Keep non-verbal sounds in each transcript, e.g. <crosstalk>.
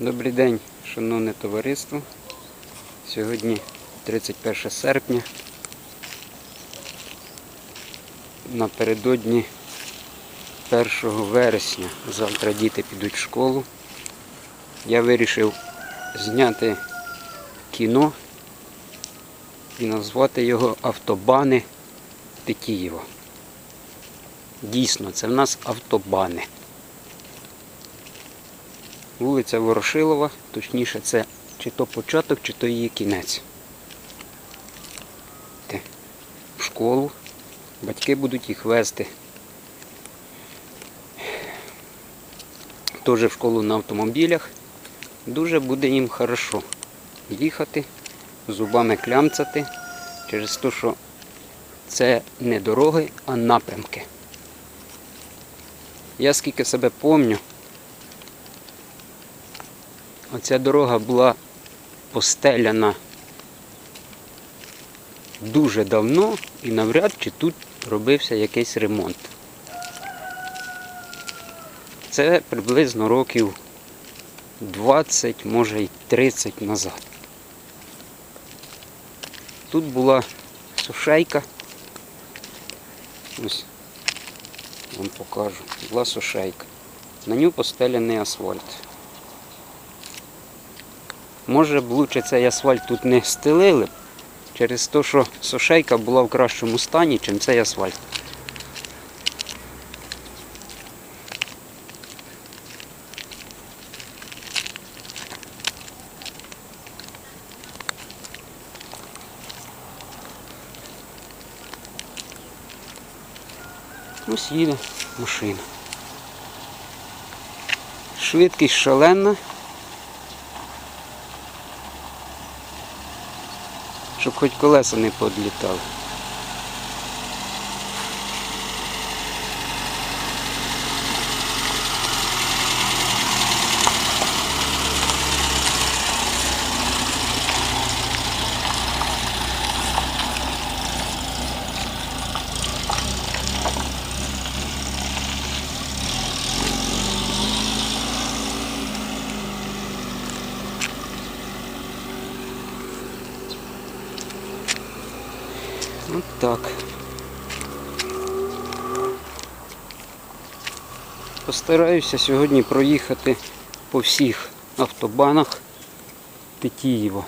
Добрий день, шановне товариство. Сьогодні 31 серпня. Напередодні 1 вересня. Завтра діти підуть в школу. Я вирішив зняти кіно і назвати його Автобани Тетіїва. Дійсно, це в нас автобани. Вулиця Ворошилова, точніше, це чи то початок, чи то її кінець. В школу. Батьки будуть їх вести. Теж в школу на автомобілях. Дуже буде їм хорошо їхати, зубами клямцати через те, що це не дороги, а напрямки. Я скільки себе пам'ятаю, Оця дорога була постеляна дуже давно і навряд чи тут робився якийсь ремонт. Це приблизно років 20, може й 30 назад. Тут була сушейка. Ось вам покажу. Була сушейка. На нього постеляний асфальт. Може б лучше цей асфальт тут не стелили через те, що сушейка була в кращому стані, ніж цей асфальт. Ось їде машина. Швидкість шалена. Щоб хоч колеса не подлітали. От так. Постараюся сьогодні проїхати по всіх автобанах Тетіїва.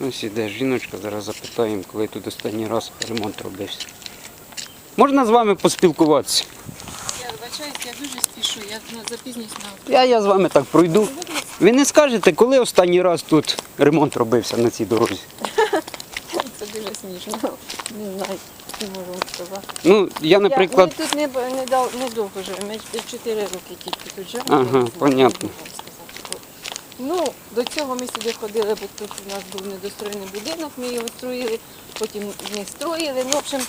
Ось іде жіночка, зараз запитаємо, коли тут останній раз ремонт робився. Можна з вами поспілкуватися? Я вибачаюсь, я дуже спішу, я запізнююсь на Я, я з вами так пройду. Ви не скажете, коли останній раз тут ремонт робився на цій дорозі? <laughs> це дуже смішно. Не знаю, не можу сказати. Ну, я, наприклад, ми тут не, не, дав, не довго живемо, ми 4 роки тільки тут живемо. Ага, понятно. Ну, до цього ми сюди ходили, бо тут у нас був недостроєний будинок, ми його строїли, потім не строїли. Ну, в общем,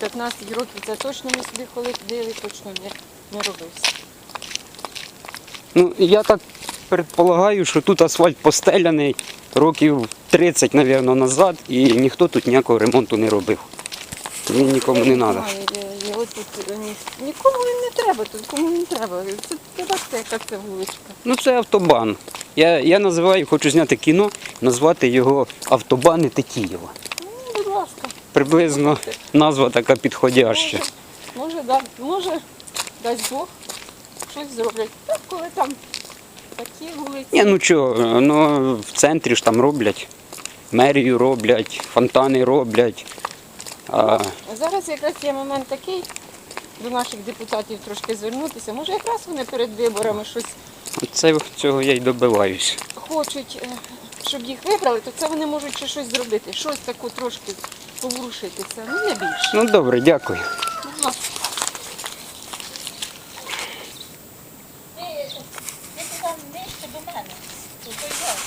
15 років це точно ми сюди ходили, точно не, не робився. ну, я так предполагаю, що тут асфальт постеляний років 30, мабуть, назад, і ніхто тут ніякого ремонту не робив. Він нікому не треба. Нікому він не треба, тут кому не треба. Це, це бачите, яка це вуличка. Ну це автобан. Я, я називаю, хочу зняти кіно, назвати його Автобани Тетіїва. Приблизно назва така підходяща. Може, може, да, може, дасть Бог, щось зроблять. Так, коли там такі вулиці. Ні, ну чого, ну в центрі ж там роблять. Мерію роблять, фонтани роблять. А, Зараз якраз є момент такий, до наших депутатів трошки звернутися. Може, якраз вони перед виборами щось це, цього я й добиваюсь. хочуть, е, щоб їх вибрали, то це вони можуть ще щось зробити. Щось таке трошки поворушитися. Ну, не більше. Ну добре, дякую. Будь ласка.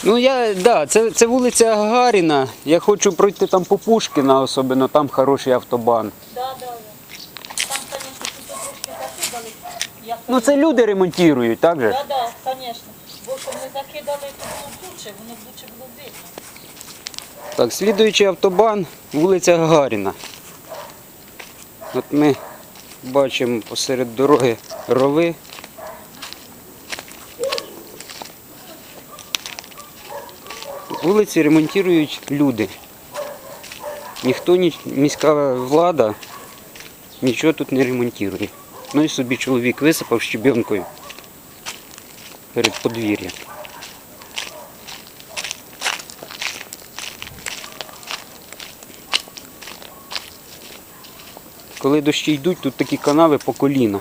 Ну я, да, це, це вулиця Гагаріна. Я хочу пройти там по Пушкіна, особливо там хороший автобан. Да, да, да. Там, конечно, тут трошки закидали. Я Ну це люди ремонтують, так же? Да, да, конечно. Бо щоб не закидали, то було лучше, воно лучше було видно. Так, слідуючий автобан, вулиця Гагаріна. От ми Бачимо посеред дороги рови. Вулиці ремонтують люди. Ніхто, міська влада нічого тут не ремонтує. Ну і собі чоловік висипав щебенкою перед подвір'ям. Коли дощі йдуть, тут такі канави по коліна.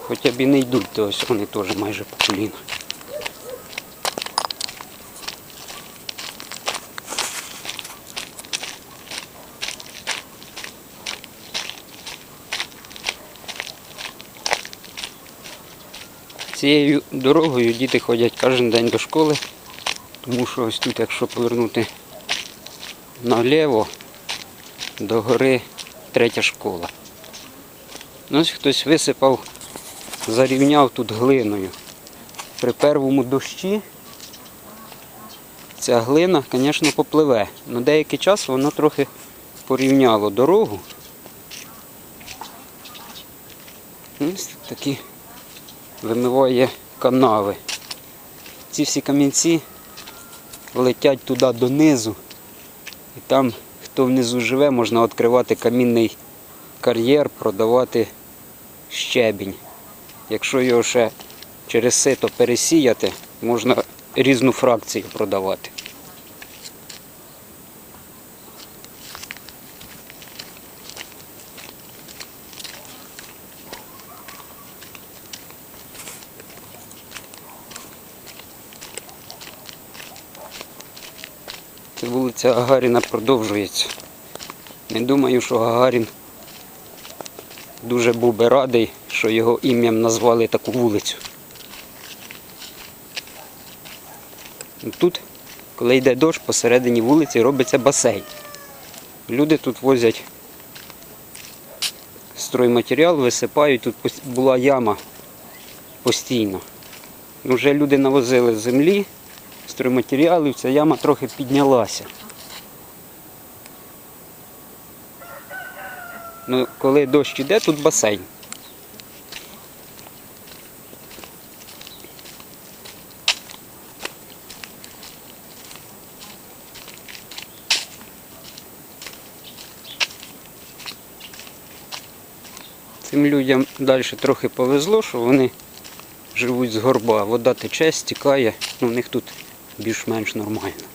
Хоча б і не йдуть, то ось вони теж майже по коліна. Цією дорогою діти ходять кожен день до школи, тому що ось тут, якщо повернути наліво, до гори третя школа. Ну, Ось хтось висипав, зарівняв тут глиною. При первому дощі ця глина, звісно, попливе. але деякий час воно трохи порівняло дорогу. Ось такі вимиває канави. Ці всі камінці летять туди донизу. І там, хто внизу живе, можна відкривати камінний кар'єр, продавати щебінь. Якщо його ще через сито пересіяти, можна різну фракцію продавати. Вулиця Гагаріна продовжується. Не думаю, що Гагарін дуже був би радий, що його ім'ям назвали таку вулицю. Тут, коли йде дощ, посередині вулиці робиться басейн. Люди тут возять стройматеріал, висипають, тут була яма постійно. Вже люди навозили землі, стройматеріалів, ця яма трохи піднялася. Ну, коли дощ іде, тут басейн. Цим людям далі трохи повезло, що вони живуть з горба. Вода тече, стікає, ну, у них тут більш-менш нормально.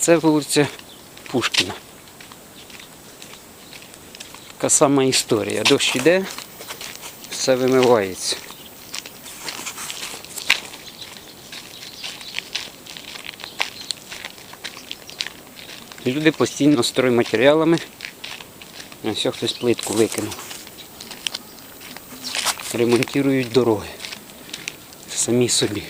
Це вулиця Пушкіна. Така сама історія. Дощ іде, все вимивається. Люди постійно стройматеріалами. Ось хтось плитку викинув. Ремонтують дороги. Самі собі.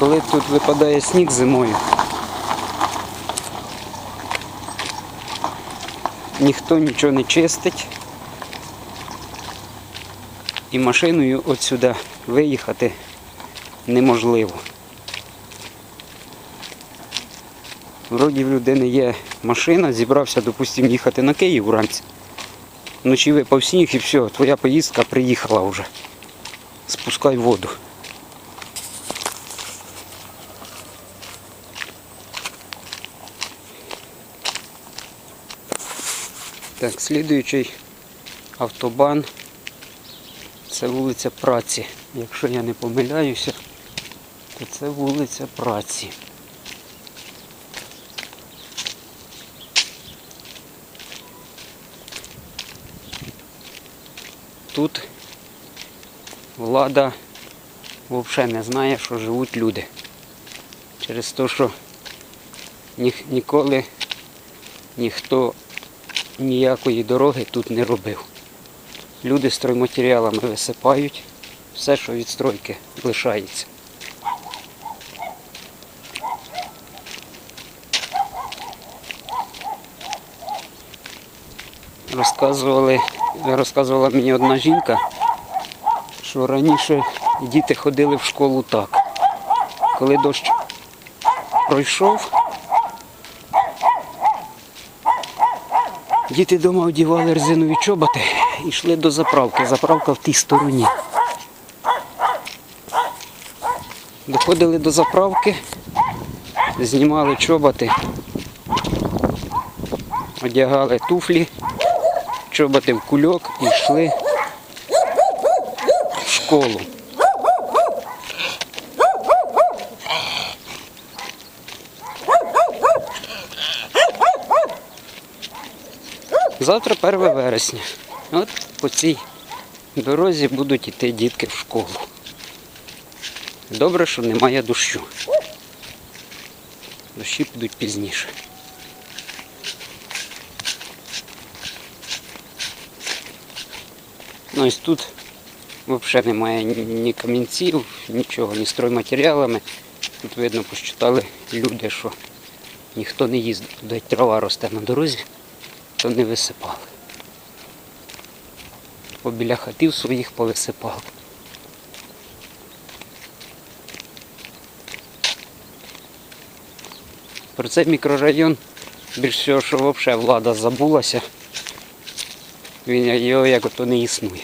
Коли тут випадає сніг зимою, ніхто нічого не чистить. І машиною от сюди виїхати неможливо. Вроді в людини є машина, зібрався, допустимо, їхати на Київ вранці. Вночі випав сніг і все, твоя поїздка приїхала вже. Спускай воду. Так, слідуючий автобан. Це вулиця Праці. Якщо я не помиляюся, то це вулиця Праці. Тут влада взагалі не знає, що живуть люди. Через те, що ні, ніколи ніхто ніякої дороги тут не робив. Люди стройматеріалами висипають, все, що від стройки лишається. Розказували, розказувала мені одна жінка, що раніше діти ходили в школу так. Коли дощ пройшов, діти вдома одягали резинові чоботи і йшли до заправки. Заправка в тій стороні. Доходили до заправки, знімали чоботи, одягали туфлі, чоботи в кульок і йшли в школу. Завтра 1 вересня. От по цій дорозі будуть йти дітки в школу. Добре, що немає дощу. Дощі підуть пізніше. Ну ось тут взагалі немає ні, камінців, нічого, ні стройматеріалами. Тут видно, посчитали люди, що ніхто не їздить, туди трава росте на дорозі, то не висипали. Побіля хатів своїх повисипали. Про цей мікрорайон більш всього, що взагалі влада забулася. Він його як ото не існує.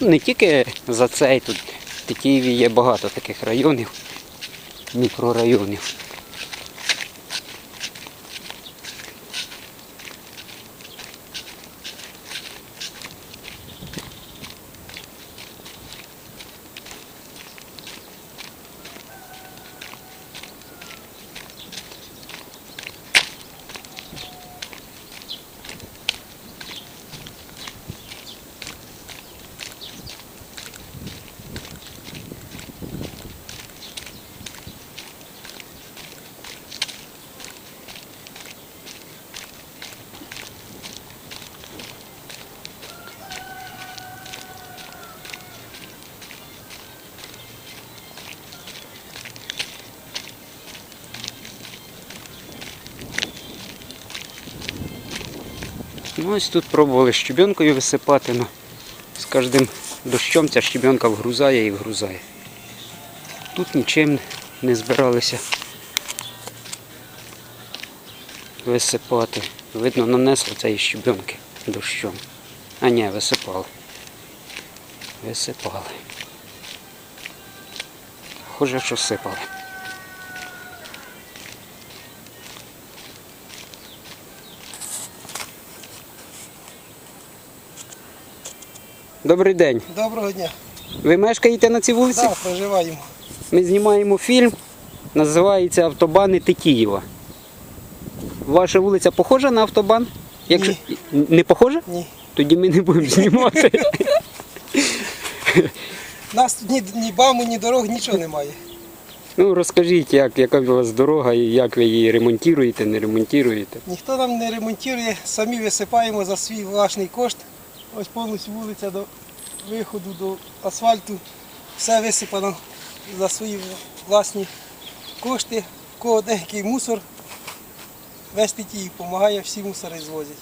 Ну, Не тільки за цей тут в Тетіїві є багато таких районів, мікрорайонів. Ну ось тут пробували щебенкою висипати, але з кожним дощом ця щебенка вгрузає і вгрузає. Тут нічим не збиралися висипати. Видно, нанесли цієї щебенки дощом. А ні, висипали. Висипали. Хоже, що сипали. Добрий день. Доброго дня. Ви мешкаєте на цій вулиці? Так, проживаємо. Ми знімаємо фільм, називається Автобани Тетіїва. Ваша вулиця похожа на автобан? Якщо... Не похожа? Ні. Тоді ми не будемо знімати. У нас тут ні, ні баму, ні дорог, нічого немає. Ну розкажіть, як, яка у вас дорога і як ви її ремонтуєте, не ремонтуєте. Ніхто нам не ремонтує, самі висипаємо за свій власний кошт. Ось повністю вулиця до виходу до асфальту. Все висипано за свої власні кошти. Кого деякий мусор. Весь Тетіїв допомагає, всі мусори звозять.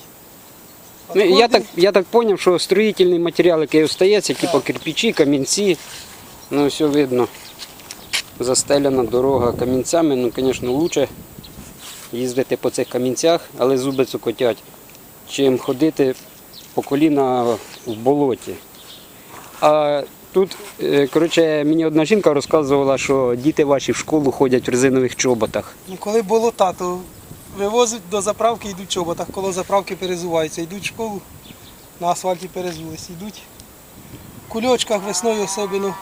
Ну, я, так, я так зрозумів, що строїтельний матеріал, який остається, типу кирпичі, камінці, ну все видно. Застеляна дорога камінцями, ну, звісно, краще їздити по цих камінцях, але зуби цукотять, чим ходити по коліна в болоті. А тут, е, коротше, мені одна жінка розказувала, що діти ваші в школу ходять в резинових чоботах. Ну, коли болота, то вивозять до заправки, йдуть в чоботах, коло заправки перезуваються, йдуть в школу, на асфальті перезулись, йдуть в кульочках весною особливо,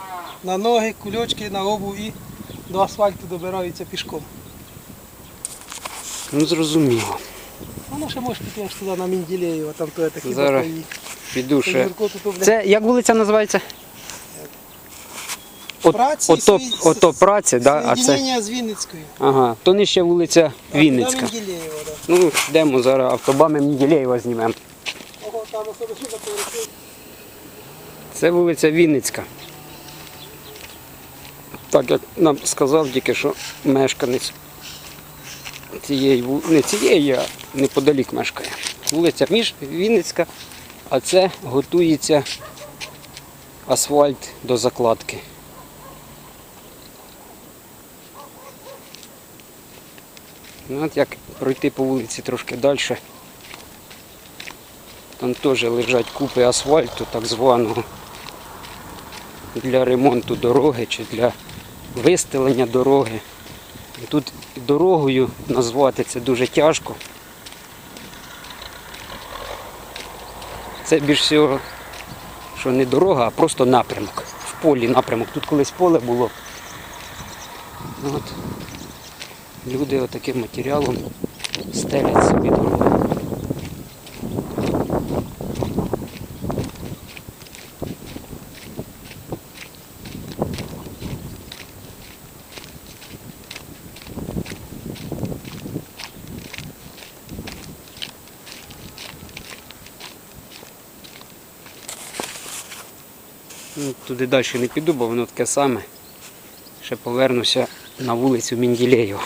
на ноги, кульочки, на обув і до асфальту добираються пішком. Ну зрозуміло. Воно ще може піти аж туди на Мінділеєва, там то такі Зараз. бокові. Піду ще. Це як вулиця називається? От, праці, ото, свої- ото праці, да? а це. з Вінницькою. Ага, то нижче вулиця Вінницька. На Мінділеєва, да. Ну, йдемо зараз автобами Мінділеєва знімемо. Ого, там особливо на поверхні. Це вулиця Вінницька. Так як нам сказав тільки що мешканець цієї не цієї, а неподалік мешкає. Вулиця між Вінницька, а це готується асфальт до закладки. Ну, от як пройти по вулиці трошки далі. Там теж лежать купи асфальту, так званого, для ремонту дороги чи для вистелення дороги. Тут дорогою назвати це дуже тяжко. Це більш всього, що не дорога, а просто напрямок. В полі напрямок. Тут колись поле було. От. Люди отаким матеріалом стелять собі дорогу. Ну, Туди далі не піду, бо воно таке саме. Ще повернуся на вулицю Мінділеєва.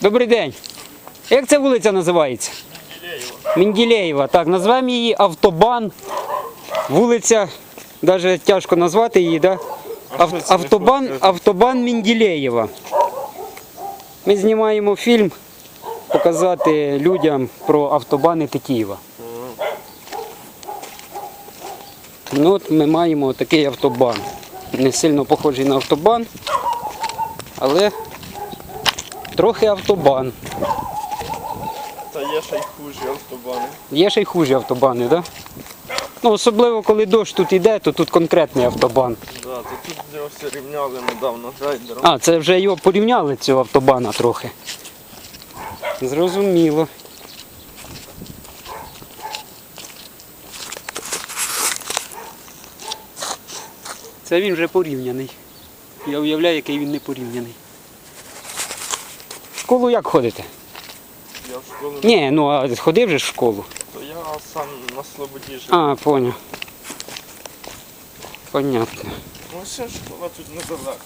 Добрий день. Як ця вулиця називається? Мінділеєва. Мінділеєва. Так, назвемо її автобан. Вулиця, навіть тяжко назвати її, да? Ав- автобан, автобан Мінділеєва. Ми знімаємо фільм показати людям про автобани Тетіїва. Ну от ми маємо такий автобан. Не сильно похожий на автобан, але трохи автобан. Та є ще й хужі автобани. Є ще й хужі автобани, так? Да? Ну, особливо коли дощ тут йде, то тут конкретний автобан. Да, то тут де ось рівняли недавно грейдером. А, це вже його порівняли цього автобана трохи. Зрозуміло. Це він вже порівняний. Я уявляю, який він не порівняний. В школу як ходите? Я в школу не Ні, ну а ходив же в школу. то я сам на Слободі жив. А, поняв. Понятно. Ну ще школа тут недалеко.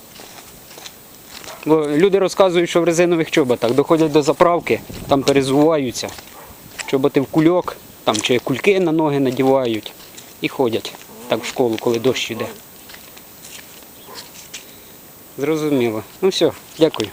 Бо люди розказують, що в резинових чоботах доходять до заправки, там перезуваються, чоботи в кульок, там чи кульки на ноги надівають і ходять так в школу, коли дощ йде. Зрозуміло. Ну все, дякую.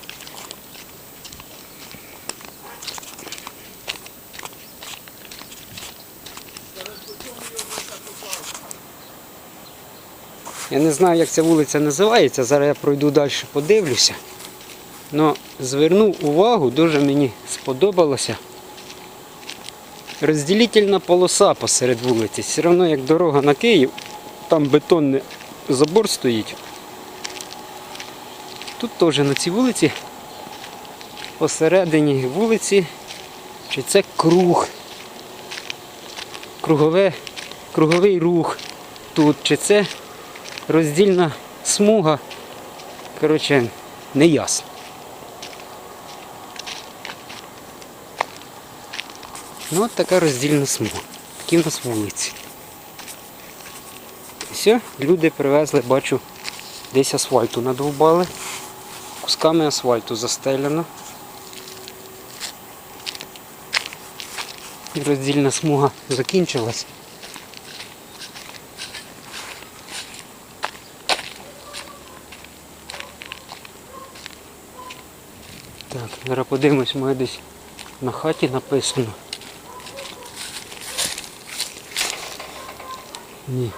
Я не знаю, як ця вулиця називається. Зараз я пройду далі, подивлюся. Но звернув увагу, дуже мені сподобалося. Розділительна полоса посеред вулиці. Все одно як дорога на Київ, там бетонний забор стоїть. Тут теж на цій вулиці, посередині вулиці, чи це круг. Кругове, круговий рух тут, чи це роздільна смуга. Коротше, не Ну от така роздільна смуга. Такі в нас вулиці. Все, люди привезли, бачу, десь асфальту надовбали. Кусками асфальту застеляно. І роздільна смуга закінчилась. Так, зараз подивимось, моє десь на хаті написано. Ні.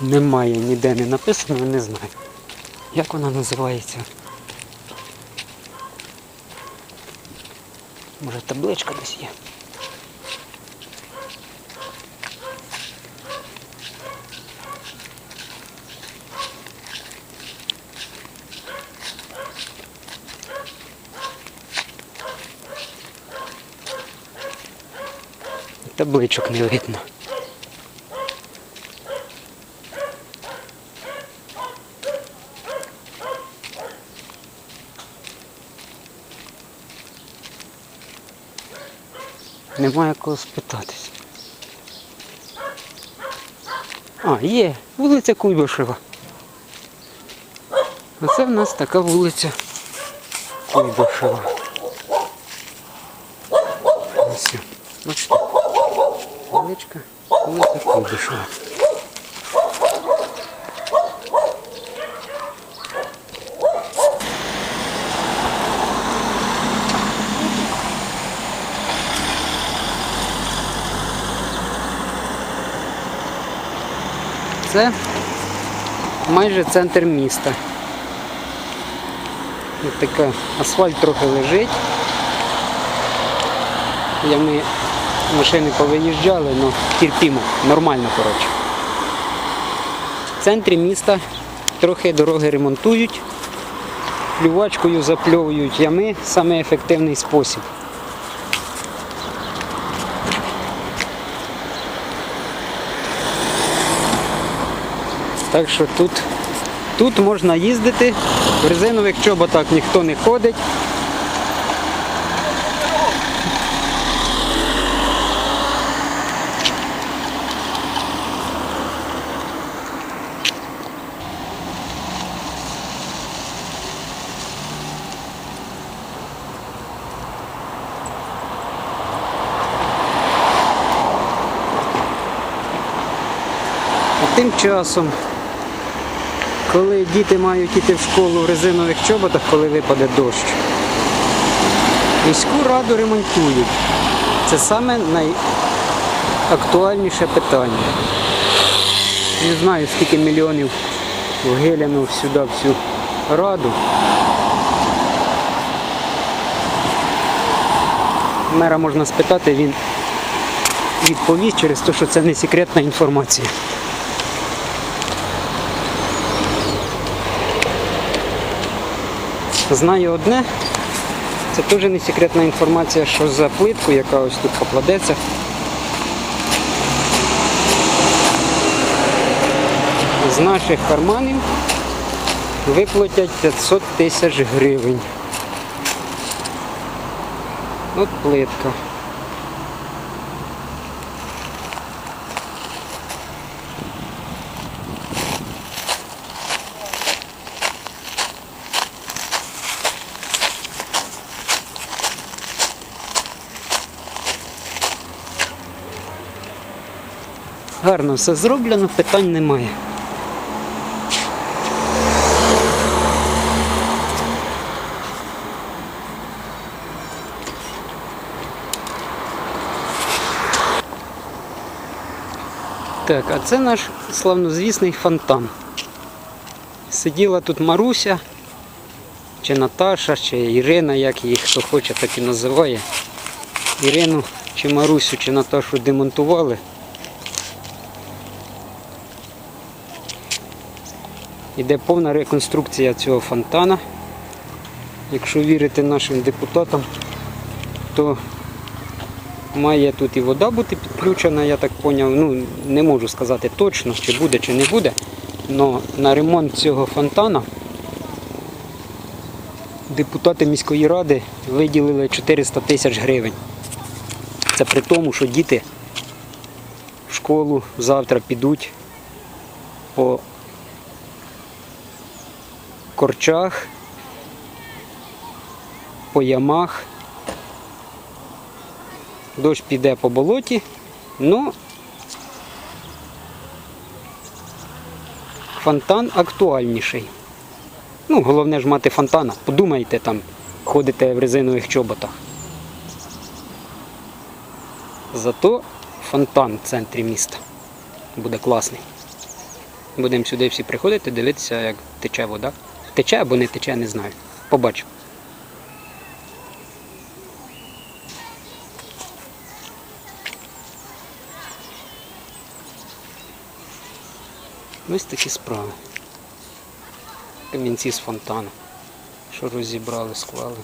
Немає, ніде не написано, не знаю. Як вона називається? Може табличка десь є? Табличок не видно. Немає кого спитатись. А, є, вулиця Куйбишева. Оце в нас така вулиця Куйбишева. Ось. Бачите? Вуличка, вулиця Куйбишева. Це майже центр міста. Ось така асфальт трохи лежить. Ями машини повиїжджали, але терпімо, нормально, коротше. В центрі міста трохи дороги ремонтують, плювачкою запльовують ями, саме спосіб. Так що тут, тут можна їздити, в резинових чоботах ніхто не ходить. Тим часом коли діти мають іти в школу в резинових чоботах, коли випаде дощ, міську раду ремонтують. Це саме найактуальніше питання. Не знаю, скільки мільйонів вгилянув сюди всю раду. Мера можна спитати, він відповість через те, що це не секретна інформація. Знаю одне, це теж не секретна інформація, що за плитку, яка ось тут покладеться. З наших карманів виплатять 500 тисяч гривень. От плитка. Гарно все зроблено, питань немає. Так, а це наш славнозвісний фонтан. Сиділа тут Маруся, чи Наташа, чи Ірина, як її хто хоче, так і називає. Ірину чи Марусю, чи Наташу демонтували. Іде повна реконструкція цього фонтана. Якщо вірити нашим депутатам, то має тут і вода бути підключена, я так зрозумів. Ну, не можу сказати точно, чи буде, чи не буде. Але на ремонт цього фонтана депутати міської ради виділили 400 тисяч гривень. Це при тому, що діти в школу завтра підуть по корчах, по ямах. Дощ піде по болоті, ну фонтан актуальніший. Ну, головне ж мати фонтана. Подумайте там, ходите в резинових чоботах. Зато фонтан в центрі міста буде класний. Будемо сюди всі приходити, дивитися, як тече вода. Тече або не тече, не знаю. Побачу. Ось такі справи. Камінці з фонтану. Що розібрали, склали.